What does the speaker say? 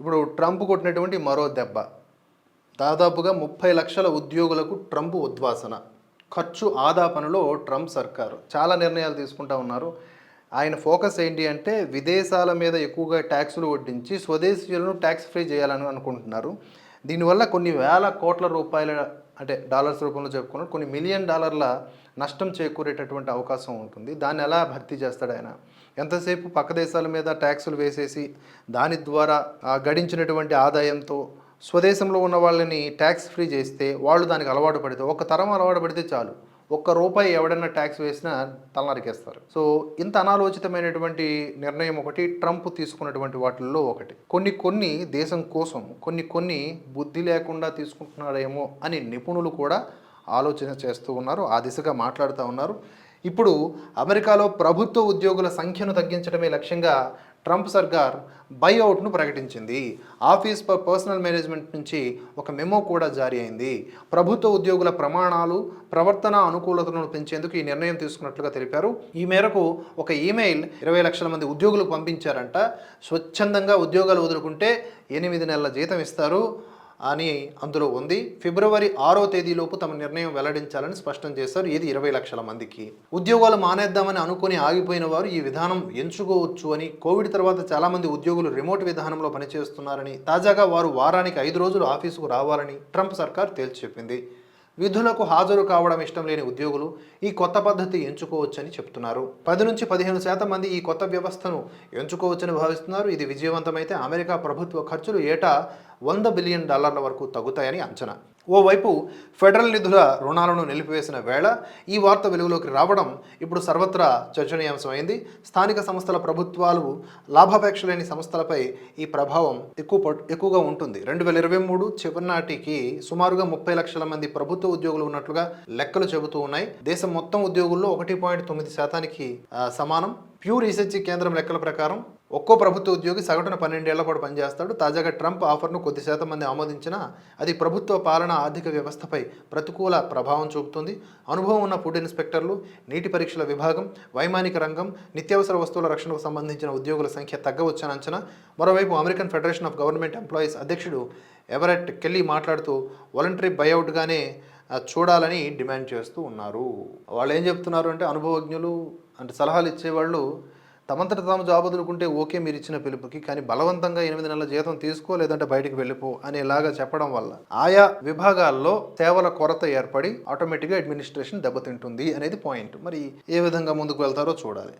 ఇప్పుడు ట్రంప్ కొట్టినటువంటి మరో దెబ్బ. దాదాపుగా ముప్పై లక్షల ఉద్యోగులకు ట్రంప్ ఉద్వాసన. ఖర్చు ఆదా పనులో ట్రంప్ సర్కారు. చాలా నిర్ణయాలు తీసుకుంటా ఉన్నారు. ఆయన ఫోకస్ ఏంటి అంటే విదేశాల మీద ఎక్కువగా ట్యాక్సులు వడ్డించి స్వదేశీయులను ట్యాక్స్ ఫ్రీ చేయాలని అనుకుంటున్నారు. దీనివల్ల కొన్ని వేల కోట్ల రూపాయల అంటే డాలర్స్ రూపంలో చెప్పుకున్నాడు. కొన్ని మిలియన్ డాలర్ల నష్టం చేకూరేటటువంటి అవకాశం ఉంటుంది. దాన్ని ఎలా భర్తీ చేస్తాడు ఆయన? ఎంతసేపు పక్క దేశాల మీద ట్యాక్సులు వేసేసి దాని ద్వారా గడించినటువంటి ఆదాయంతో స్వదేశంలో ఉన్న వాళ్ళని ట్యాక్స్ ఫ్రీ చేస్తే వాళ్ళు దానికి అలవాటు పడితే ఒక తరం అలవాటు పడితే చాలు. ఒక్క రూపాయి ఎవడన్నా ట్యాక్స్ వేసినా తలనరికేస్తారు. సో ఇంత అనాలోచితమైనటువంటి నిర్ణయం ఒకటి ట్రంప్ తీసుకున్నటువంటి వాటిల్లో ఒకటి. కొన్ని కొన్ని దేశం కోసం కొన్ని కొన్ని బుద్ధి లేకుండా తీసుకుంటున్నాడేమో అని నిపుణులు కూడా ఆలోచన చేస్తూ ఉన్నారు ఆ దిశగా మాట్లాడుతూ ఉన్నారు. ఇప్పుడు అమెరికాలో ప్రభుత్వ ఉద్యోగుల సంఖ్యను తగ్గించడమే లక్ష్యంగా ట్రంప్ సర్కార్ బైఅవుట్ను ప్రకటించింది. ఆఫీస్ ఫర్ పర్సనల్ మేనేజ్మెంట్ నుంచి ఒక మెమో కూడా జారీ అయింది. ప్రభుత్వ ఉద్యోగుల ప్రమాణాలు ప్రవర్తన అనుకూలతను పెంచేందుకు ఈ నిర్ణయం తీసుకున్నట్లుగా తెలిపారు. ఈ మేరకు ఒక ఈమెయిల్ ఇరవై లక్షల మంది ఉద్యోగులకు పంపించారంట. స్వచ్ఛందంగా ఉద్యోగాలు వదులుకుంటే ఎనిమిది నెలల జీతం ఇస్తారు. అని అందులో ఉంది. ఫిబ్రవరి ఆరో తేదీలోపు తమ నిర్ణయం వెల్లడించాలని స్పష్టం చేశారు. ఇది ఇరవై లక్షల మందికి. ఉద్యోగాలు మానేద్దామని అనుకుని ఆగిపోయిన వారు ఈ విధానం ఎంచుకోవచ్చు అని కోవిడ్ తర్వాత చాలామంది ఉద్యోగులు రిమోట్ విధానంలో పనిచేస్తున్నారని తాజాగా వారు వారానికి ఐదు రోజులు ఆఫీసుకు రావాలని ట్రంప్ సర్కార్ తేల్చి చెప్పింది. విధులకు హాజరు కావడం ఇష్టం లేని ఉద్యోగులు ఈ కొత్త పద్ధతి ఎంచుకోవచ్చని చెప్తున్నారు. పది నుంచి పదిహేను శాతం మంది ఈ కొత్త వ్యవస్థను ఎంచుకోవచ్చని భావిస్తున్నారు. ఇది విజయవంతమైతే అమెరికా ప్రభుత్వ ఖర్చులు ఏటా వంద బిలియన్ డాలర్ల వరకు తగ్గుతాయని అంచనా. ఓవైపు ఫెడరల్ నిధుల రుణాలను నిలిపివేసిన వేళ ఈ వార్త వెలుగులోకి రావడం ఇప్పుడు సర్వత్రా చర్చనీయాంశమైంది. స్థానిక సంస్థల ప్రభుత్వాలు లాభాపేక్ష లేని సంస్థలపై ఈ ప్రభావం ఎక్కువ పట్- ఎక్కువగా ఉంటుంది. రెండు వేల ఇరవై మూడు చివరి నాటికి సుమారుగా ముప్పై లక్షల మంది ప్రభుత్వ ఉద్యోగులు ఉన్నట్లుగా లెక్కలు చెబుతూ ఉన్నాయి. దేశం మొత్తం ఉద్యోగుల్లో ఒకటి పాయింట్ తొమ్మిది శాతానికి సమానం. ప్యూ రీసెర్చ్ కేంద్రం లెక్కల ప్రకారం ఒక్కో ప్రభుత్వ ఉద్యోగి సగటున పన్నెండేళ్ళ పాటు పనిచేస్తాడు. తాజాగా ట్రంప్ ఆఫర్ను కొద్ది శాతం మంది ఆమోదించినా అది ప్రభుత్వ పాలన ఆర్థిక వ్యవస్థపై ప్రతికూల ప్రభావం చూపుతుంది. అనుభవం ఉన్న ఫుడ్ ఇన్స్పెక్టర్లు నీటి పరీక్షల విభాగం వైమానిక రంగం నిత్యావసర వస్తువుల రక్షణకు సంబంధించిన ఉద్యోగుల సంఖ్య తగ్గవచ్చని అంచనా. మరోవైపు American federation of government employees అధ్యక్షుడు ఎవరెట్ కెల్లీ మాట్లాడుతూ వాలంటరీ బైఅవుట్గానే చూడాలని డిమాండ్ చేస్తూ ఉన్నారు. వాళ్ళు ఏం చెప్తున్నారు అంటే అనుభవజ్ఞులు అంటే సలహాలు ఇచ్చేవాళ్ళు తమంతట తాము జాబ్ వదులుకుంటే ఓకే మీరు ఇచ్చిన పిలుపుకి కానీ బలవంతంగా ఎనిమిది నెలల జీతం తీసుకో లేదంటే బయటికి వెళ్ళిపో అనేలాగా చెప్పడం వల్ల ఆయా విభాగాల్లో సేవల కొరత ఏర్పడి ఆటోమేటిక్గా అడ్మినిస్ట్రేషన్ దెబ్బతింటుంది అనేది పాయింట్. మరి ఏ విధంగా ముందుకు వెళ్తారో చూడాలి.